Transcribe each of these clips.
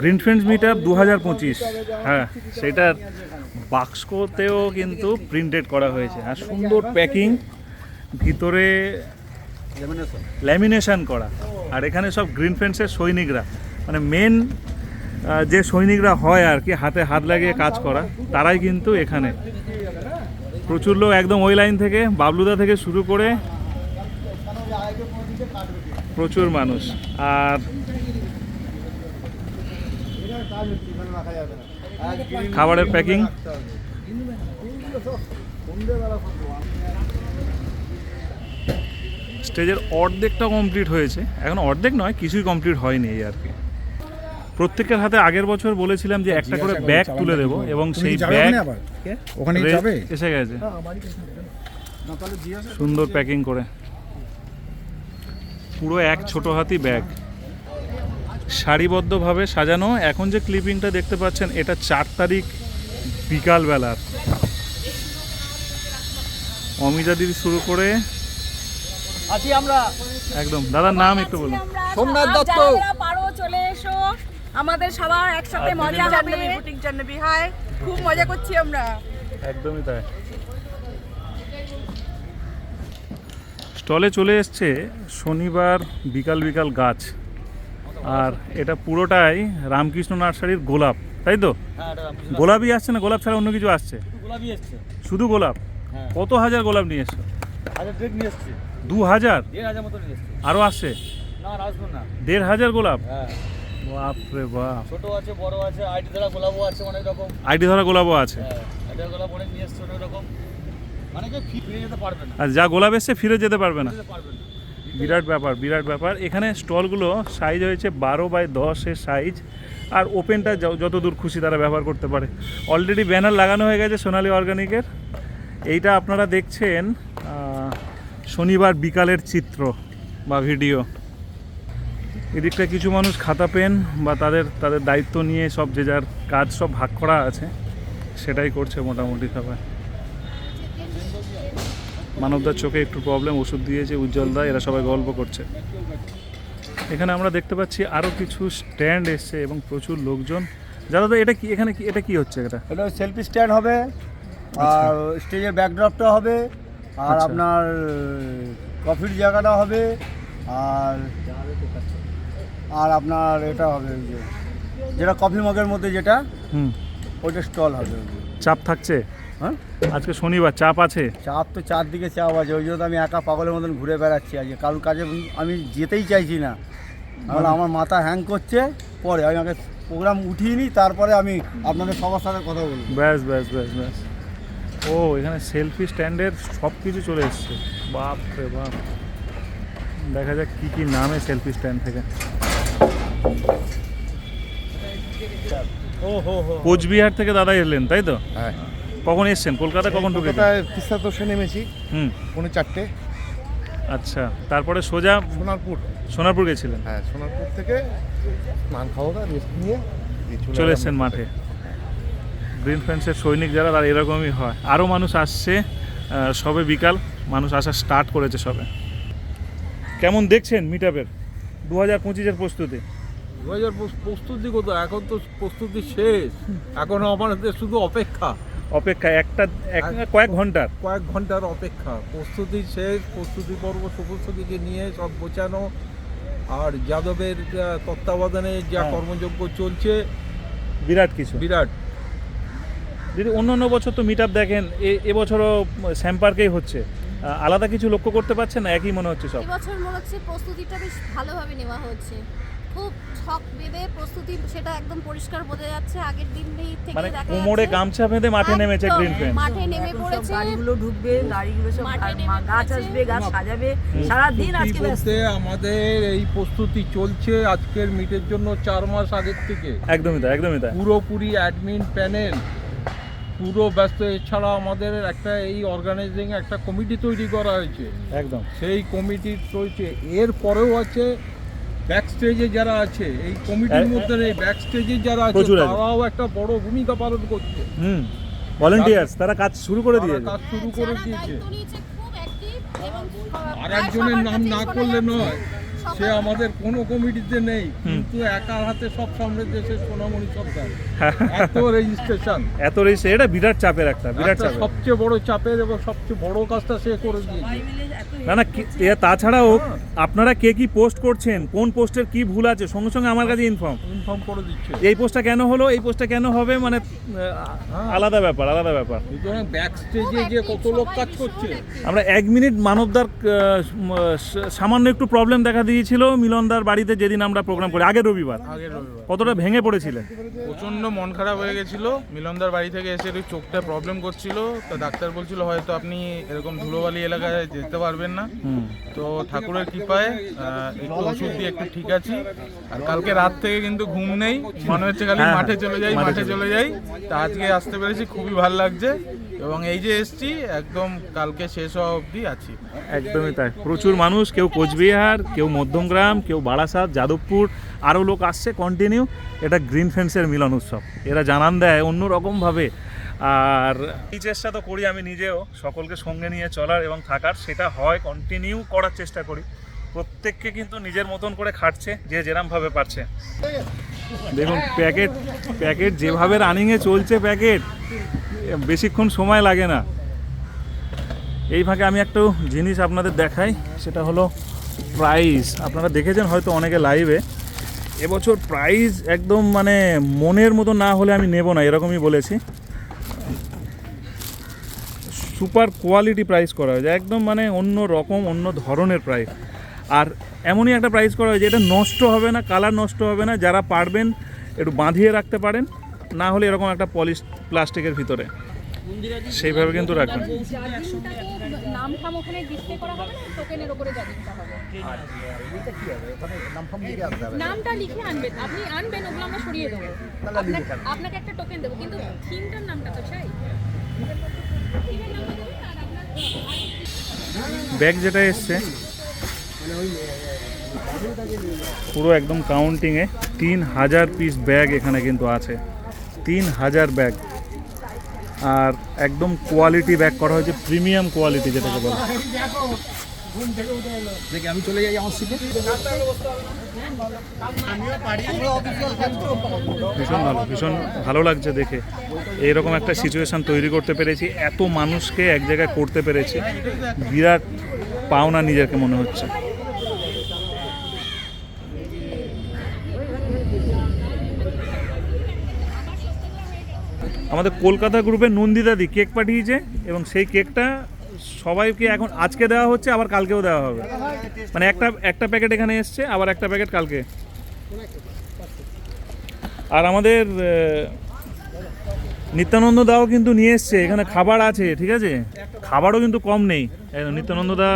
Green friends meet up দু হাজার পঁচিশ। হ্যাঁ সেটার বাক্সকতেও কিন্তু প্রিন্টেড করা হয়েছে। আর সুন্দর প্যাকিং ভিতরে ল্যামিনেশন করা। আর এখানে সব গ্রিন ফ্রেন্ডসের সৈনিকরা। মানে মেন যে সৈনিকরা হয় আর কি, হাতে হাত লাগিয়ে কাজ করা, তারাই কিন্তু এখানে। প্রচুর লোক একদম ওই লাইন থেকে, বাবলুদা থেকে শুরু করে প্রচুর মানুষ। আর খাবারের প্যাকিং? স্টেজের অর্ধেকটা কমপ্লিট হয়েছে। এখন অর্ধেক নয় কিছুই কমপ্লিট হয়নি এই আর কি। প্রত্যেকের হাতে আগের বছর বলেছিলাম যে একটা করে ব্যাগ তুলে দেবো এবং সেই ব্যাগ ওখানে যাবে? এসে গেছে। সুন্দর প্যাকিং করে। পুরো এক ছোট হাতি ব্যাগ সারিবদ্ধভাবে সাজানো। এখন যে ক্লিপিংটা দেখতে পাচ্ছেন এটা চার তারিখ বিকালবেলার। অমিতা দিদি শুরু করে আছি আমরা। একদম দাদার নাম একটু বলুন। সোমনাথ দত্ত। পারো চলে এসো। আমাদের সবার একসাথে মজা হবে। Boutique Jahnavi hi. খুব মজা করছি আমরা। একদমই তাই। স্টলে চলে এসছে শনিবার বিকাল বিকাল গাছ। আর এটা পুরোটাই রামকৃষ্ণ নার্সারির গোলাপ তাই তো? গোলাপই আসছে না? গোলাপ ছাড়া অন্য কিছু আসছে? শুধু গোলাপ? হ্যাঁ। কত হাজার গোলাপ নিয়ে এসছো? দু হাজার? আরও আসছে? দেড় হাজার গোলাপ? হ্যাঁ। বাপরে বাপ। ছোট আছে বড় আছে আইটি ধরা গোলাপও আছে অনেক রকম। আইডি ধরা গোলাপও আছে? হ্যাঁ গোলাপ অনেক নিয়ে এসছে অনেক রকম। মানে ফিরে যেতে পারবে না। আর যা গোলাপ এসছে ফিরে যেতে পারবে না। যেতে পারবে না। বিরাট ব্যাপার বিরাট ব্যাপার। এখানে স্টলগুলো সাইজ হয়েছে বারো বাই দশের সাইজ আর ওপেনটা যত দূর খুশি তারা ব্যবহার করতে পারে। অলরেডি ব্যানার লাগানো হয়ে গেছে সোনালি অর্গানিকের এইটা আপনারা দেখছেন শনিবার বিকালের চিত্র বা ভিডিও এদিকটা কিছু মানুষ খাতা পেন বা তাদের তাদের দায়িত্ব নিয়ে সব যে যার কাজ সব ভাগ করা আছে, সেটাই করছে মোটামুটি সবাই। মানবদার চোখে একটু প্রবলেম ওষুধ দিয়েছে উজ্জ্বলদা এরা সবাই গল্প করছে। এখানে আমরা দেখতে পাচ্ছি আরও কিছু স্ট্যান্ড এসছে এবং প্রচুর লোকজন। দাদা এটা কি এখানে কি এটা কি হচ্ছে এটা? এটা সেলফি স্ট্যান্ড হবে আর স্টেজের ব্যাকড্রপটা হবে আর আচ্ছা। আপনার কফির জায়গাটা হবে আর আর আপনার এটা হবে যেটা কফি মগের মধ্যে যেটা হুম। ওইটা স্টল হবে। চাপ থাকছে? হ্যাঁ? আজকে শনিবার চাপ আছে? চাপ তো চারদিকে চাপ আছে ওই জন্য আমি একা পাগলের মতন ঘুরে বেড়াচ্ছি আজকে। কারোর কাজে আমি যেতেই চাইছি না। তাহলে আমার মাথা হ্যাং করছে পরে। আমি আগে প্রোগ্রাম উঠিয়ে নিই তারপরে আমি আপনাদের সবার সাথে কথা বলব। ব্যাস ব্যাস ব্যাস ব্যাস। ও এখানে সেলফি স্ট্যান্ডের সব কিছু চলে এসছে। বাপ রে বাপ। দেখা যাক কী কী নামে সেলফি স্ট্যান্ড থেকে। ও হো হো। কোচবিহার থেকে দাদা এলেন তাই তো? হ্যাঁ। কখন এসছেন? কলকাতা কখন ঢুকেছেন? কলকাতায় তিস্তা তোষে নেমেছি হুম। পৌনে চারটে। আচ্ছা তারপরে সোজা সোনারপুর। সোনারপুর গেছিলেন? হ্যাঁ সোনারপুর থেকে স্নান খাওয়া দাওয়া রেস্ট নিয়ে চলে এসছেন মাঠে। গ্রিন ফ্রেন্ডসের সৈনিক যারা তারা এরকমই হয়। আরও মানুষ আসছে সবে বিকাল। মানুষ আসা স্টার্ট করেছে সবে। কেমন দেখছেন মিট আপের দু হাজার পঁচিশের প্রস্তুতি। দু হাজার প্রস্তুতি কোথাও এখন তো প্রস্তুতি শেষ। এখন আমাদের শুধু অপেক্ষা। অপেক্ষা একটা কয়েক ঘণ্টার। কয়েক ঘণ্টার অপেক্ষা। প্রস্তুতি শেষ প্রস্তুতি পর্ব সুপ্রস্তুতিকে নিয়ে সব গোছানো। আর যাদবের তত্ত্বাবধানে যা হ্যাঁ। কর্মযজ্ঞ চলছে বিরাট কিছু। বিরাট। দিদি অন্য অন্য বছর তো মিট আপ দেখেন এ- এবছরও শ্যাম পার্কেই হচ্ছে। আলাদা কিছু লক্ষ্য করতে পারছেন না? একই মনে হচ্ছে সব? এবছর মনে হচ্ছে প্রস্তুতিটা বেশ ভালোভাবে নেওয়া হচ্ছে। খুব ছক বেঁধে প্রস্তুতি সেটা একদম পরিষ্কার বোঝা যাচ্ছে। আগের দিন থেকে মানে দেখা কোমরে গামছা বেঁধে মাঠে নেমেছে গ্রিন ফ্রেন্ড মাঠে নেমে পড়েছে। গাড়িগুলো ঢুকবে গাড়িগুলো সব গাছ আসবে গাছ সাজাবে সারাদিন আজকে ব্যস্ত। আমাদের এই প্রস্তুতি চলছে আজকের মিটের জন্য চার মাস আগের থেকে। একদমই তাই একদমই তাই। পুরোপুরি অ্যাডমিন প্যানেল পুরো ব্যস্ত। এছাড়া আমাদের একটা এই অর্গানাইজিং একটা কমিটি তৈরি করা হয়েছে। একদম। সেই কমিটি চলছে। এর পরেও আছে ব্যাক স্টেজে যারা আছে এই কমিটির মধ্যে এই ব্যাক স্টেজে যারা আছে তারাও একটা বড় ভূমিকা পালন করছে। হুম ভলেন্টিয়ার্স তারা কাজ শুরু করে দিয়েছে। কাজ শুরু করে দিয়েছে। দায়িত্ব নিয়েছে খুব অ্যাক্টিভ এবং আর একজনের নাম না করলে নয় সে আমাদের কোনো কমিটিতে নেই। কিন্তু একার হাতে সব সামলাচ্ছে সে সোনামণি সরকার। এত রেজিস্ট্রেশন এত রয়েছে এটা বিরাট চাপের একটা বিরাট একটা চাপের। সবচেয়ে বড় চাপের এবং সবচেয়ে বড় কাজটা সে করে দিয়েছে। না না কি- তাছাড়াও আপনারা কে কি পোস্ট করছেন কোন পোস্টের কি ভুল আছে সঙ্গে সঙ্গে আমার কাছে ইনফর্ম ইনফর্ম করে দিচ্ছে। এই পোস্টটা কেন হলো এই পোস্টটা কেন হবে মানে আহ, আলাদা ব্যাপার আলাদা ব্যাপার। ব্যাক স্টেজে যে কত লোক কাজ করছে। আমরা এক মিনিট মানবদার সামান্য একটু প্রবলেম দেখা দিয়েছিল মিলনদার বাড়িতে যেদিন আমরা প্রোগ্রাম করি। আগের রবিবার? আগের রবিবার। কতটা ভেঙে পড়েছিলেন প্রচণ্ড মন খারাপ হয়ে গেছিল। মিলনদার বাড়ি থেকে এসে একটু চোখটা প্রবলেম করছিল। তো ডাক্তার বলছিল হয়তো আপনি এরকম ধুলোবালি এলাকায় যেতে পারবেন না। তো ঠাকুরের কৃপায় আহ, একটু ওষুধ দিয়ে একটু ঠিক আছি। আর কালকে রাত থেকে কিন্তু ঘুম নেই। মনে হচ্ছে খালি হ্যাঁ, মাঠে চলে যাই মাঠে মাঠে চলে যাই। তা আজকে আসতে পেরেছি খুবই ভালো লাগছে। এবং এই যে এসছি, একদম কালকে শেষ হওয়া অবধি আছি। একদমই তাই। প্রচুর মানুষ, কেউ কোচবিহার, কেউ মধ্যমগ্রাম, কেউ বারাসাত, যাদবপুর, আরও লোক আসছে কন্টিনিউ এটা গ্রিন ফেন্সের মিলন উৎসব। এরা জানান দেয় অন্য রকমভাবে আর এই চেষ্টা তো করি আমি নিজেও, সকলকে সঙ্গে নিয়ে চলার এবং থাকার। সেটা হয় কন্টিনিউ করার চেষ্টা করি। প্রত্যেককে কিন্তু নিজের মতন করে খাটছে, যে যেরমভাবে পারছে। দেখুন প্যাকেট প্যাকেট যেভাবে রানিংয়ে চলছে প্যাকেট বেশিক্ষণ সময় লাগে না। এই ফাঁকে আমি একটু জিনিস আপনাদের দেখাই, সেটা হলো প্রাইস আপনারা দেখেছেন হয়তো অনেকে লাইভে এবছর প্রাইস একদম মানে মনের মতো না হলে আমি নেব না, এরকমই বলেছি। সুপার কোয়ালিটি প্রাইস করা হয়েছে, একদম মানে অন্য রকম, অন্য ধরনের প্রাইস আর এমনই একটা প্রাইস করা হয়েছে, এটা নষ্ট হবে না কালার নষ্ট হবে না, যারা পারবেন একটু বাঁধিয়ে রাখতে পারেন। না হলে এরকম একটা পলিশ প্লাস্টিকের ভিতরে। সেইভাবে কিন্তু রাখবেন নামটা লিখে আনবেন। আপনি আনবেন ওগুলো আমরা সরিয়ে দেবো। আপনাকে- একটা টোকেন দেবো কিন্তু থিমটার নামটা তো চাই। ব্যাগ যেটা এসছে পুরো একদম কাউন্টিংয়ে তিন হাজার পিস ব্যাগ এখানে কিন্তু আছে। তিন হাজার ব্যাগ। আর একদম কোয়ালিটি ব্যাগ করা হয়েছে প্রিমিয়াম কোয়ালিটি যেটাকে বলে। ভীষণ ভালো ভীষণ ভালো লাগছে দেখে। এইরকম একটা সিচুয়েশন তৈরি করতে পেরেছি এত মানুষকে এক জায়গায় করতে পেরেছি। বিরাট পাওনা নিজেকে মনে হচ্ছে। আমাদের কলকাতা গ্রুপের নন্দিতাদি কেক পাঠিয়েছে এবং সেই কেকটা সবাইকে এখন আজকে দেওয়া হচ্ছে আবার কালকেও দেওয়া হবে। মানে একটা একটা প্যাকেট এখানে এসছে আবার একটা প্যাকেট কালকে। আর আমাদের নিত্যানন্দ দাও কিন্তু নিয়ে এসছে এখানে খাবার আছে ঠিক আছে? খাবারও কিন্তু কম নেই। নিত্যানন্দ দা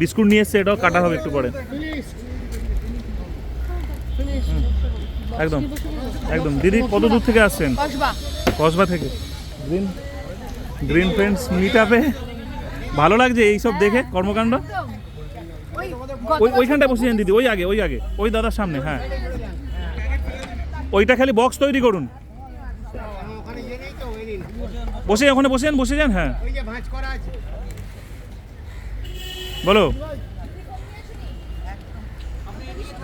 বিস্কুট নিয়ে এসছে এটাও কাটা হবে একটু পরে। হুম, একদম একদম। দিদি কত দূর থেকে আসছেন? কসবা। থেকে? গ্রিন গ্রিন ফ্রেন্ডস মিট আপে ভালো লাগছে এইসব দেখে কর্মকাণ্ড? ওই ওই ওইখানটায় বসে যান দিদি ওই আগে ওই আগে ওই দাদার সামনে হ্যাঁ। ওইটা খালি বক্স তৈরি করুন। বসে ওখানে বসে যান বসে যান হ্যাঁ। বলো।